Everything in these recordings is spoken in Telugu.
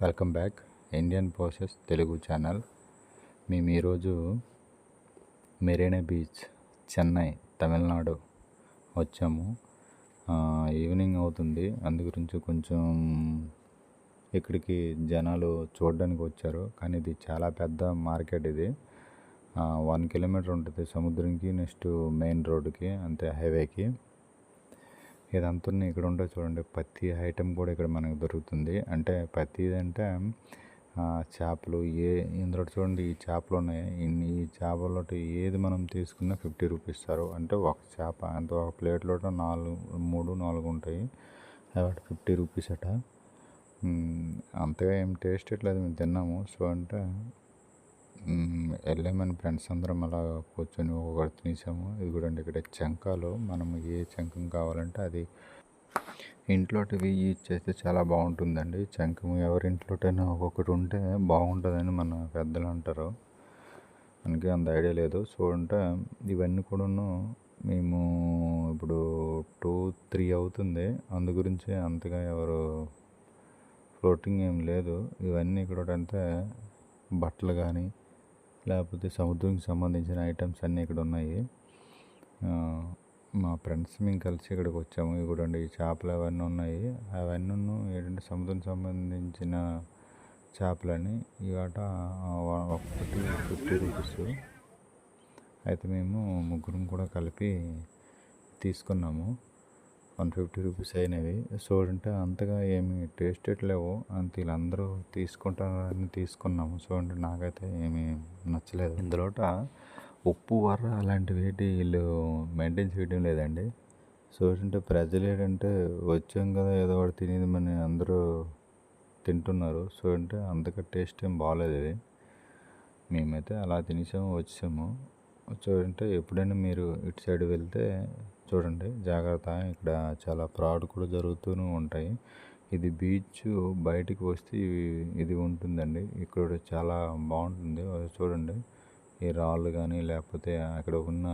Welcome back. Indian possess Telugu channel. మేము ఈరోజు మెరీనా బీచ్ చెన్నై తమిళనాడు వచ్చాము. ఈవినింగ్ అవుతుంది. అందు గురించి కొంచెం ఇక్కడికి జనాలు చూడడానికి వచ్చారు. కానీ ఇది చాలా పెద్ద మార్కెట్ ఇది. వన్ కిలోమీటర్ ఉంటుంది సముద్రంకి నెక్స్ట్ మెయిన్ రోడ్డుకి అంతే హైవేకి. ఇదంతా ఇక్కడ ఉంటే చూడండి ప్రతి ఐటెం కూడా ఇక్కడ మనకు దొరుకుతుంది. అంటే ప్రతిదంటే చేపలు ఏ ఇందులో చూడండి ఈ చేపలు ఉన్నాయి. ఇన్ని ఈ చేపలో ఏది మనం తీసుకున్నా ఫిఫ్టీ రూపీస్ ఇస్తారు అంటే ఒక చేప అంటే ఒక ప్లేట్లో నాలుగు మూడు నాలుగు ఉంటాయి. అవి ఫిఫ్టీ రూపీస్ అట. అంతగా ఏం టేస్ట్ ఇట్లేదు మేము తిన్నాము. సో అంటే వెళ్ళామని ఫ్రెండ్స్ అందరం అలా కూర్చొని ఒకటి తినేసాము ఇది కూడా అండి ఇక్కడ చెంకాలు మనం ఏ చంకం కావాలంటే అది ఇంట్లోటివి యూజ్ చేస్తే చాలా బాగుంటుందండి. చంకం ఎవరింట్లోటైనా ఒక్కొక్కటి ఉంటే బాగుంటుందని మన పెద్దలు అంటారు. మనకి అంత ఐడియా లేదు. సో అంటే ఇవన్నీ కూడాను మేము ఇప్పుడు టూ త్రీ అవుతుంది. అందు గురించి అంతగా ఎవరు ఫ్లోటింగ్ ఏం లేదు. ఇవన్నీ ఇక్కడ అంటే బట్టలు కానీ లేకపోతే సముద్రంకి సంబంధించిన ఐటమ్స్ అన్నీ ఇక్కడ ఉన్నాయి. మా ఫ్రెండ్స్ మేము కలిసి ఇక్కడికి వచ్చాము. ఇవి కూడా ఈ చేపలు అవన్నీ ఉన్నాయి. అవన్నీ ఏంటంటే సముద్రం సంబంధించిన చేపలని ఇవాట ఒకటి ఫిఫ్టీ రూపీస్. అయితే మేము ముగ్గురం కూడా కలిపి తీసుకున్నాము. వన్ ఫిఫ్టీ రూపీస్ అయినవి. సో అంటే అంతగా ఏమి టేస్ట్ లేవు. అంత వీళ్ళందరూ తీసుకుంటారని తీసుకున్నాము. సో అంటే నాకైతే ఏమీ నచ్చలేదు. ఇందులోట ఉప్పు వర్ర అలాంటివి ఏంటి వీళ్ళు మెయింటైన్ చేయడం లేదండి. సో ఏంటంటే ప్రజలు ఏంటంటే వచ్చాం కదా ఏదో ఒకటి తినేది మన అందరూ తింటున్నారు. సో అంటే అంతగా టేస్ట్ ఏం బాగాలేదు ఇది. మేమైతే అలా తినేసాము వచ్చాము. చూడంటే ఎప్పుడైనా మీరు ఇటు సైడ్ వెళ్తే చూడండి జాగ్రత్త. ఇక్కడ చాలా ఫ్రాడ్ కూడా జరుగుతూనే ఉంటాయి. ఇది బీచ్ బయటికి వస్తే ఇది ఉంటుందండి. ఇక్కడ చాలా బాగుంటుంది. చూడండి ఈ రాళ్ళు కానీ లేకపోతే అక్కడ ఉన్న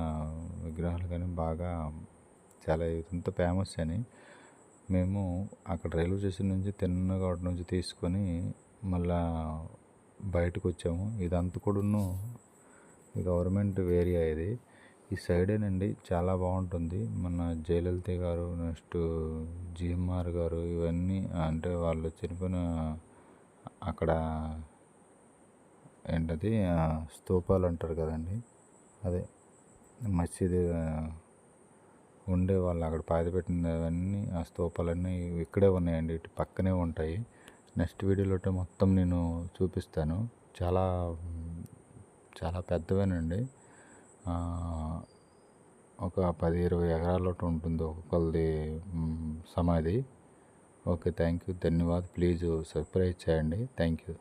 విగ్రహాలు కానీ బాగా చాలా ఇంత ఫేమస్ అని. మేము అక్కడ రైల్వే స్టేషన్ నుంచి తిన్నగా నుంచి తీసుకొని మళ్ళా బయటకు వచ్చాము. ఇదంతా కూడాను గవర్నమెంట్ ఏరియా ఇది. ఈ సైడేనండి చాలా బాగుంటుంది. మన జయలలిత గారు నెక్స్ట్ జిఎంఆర్ గారు ఇవన్నీ అంటే వాళ్ళు చనిపోయిన అక్కడ ఏంటది? స్తూపాలు అంటారు కదండి. అదే మసీదు ఉండే వాళ్ళు అక్కడ పాతిపెట్టినవన్నీ ఆ స్తూపాలన్నీ ఇక్కడే ఉన్నాయండి. ఇటు పక్కనే ఉంటాయి. నెక్స్ట్ వీడియోలో మొత్తం నేను చూపిస్తాను. చాలా చాలా పెద్దవేనండి. ఒక పది ఇరవై ఎకరాల ఉంటుంది ఒక్కొక్కరిది సమాధి. ఓకే థ్యాంక్ యూ ధన్యవాద్. ప్లీజ్ సర్ప్రైజ్ చేయండి. Thank you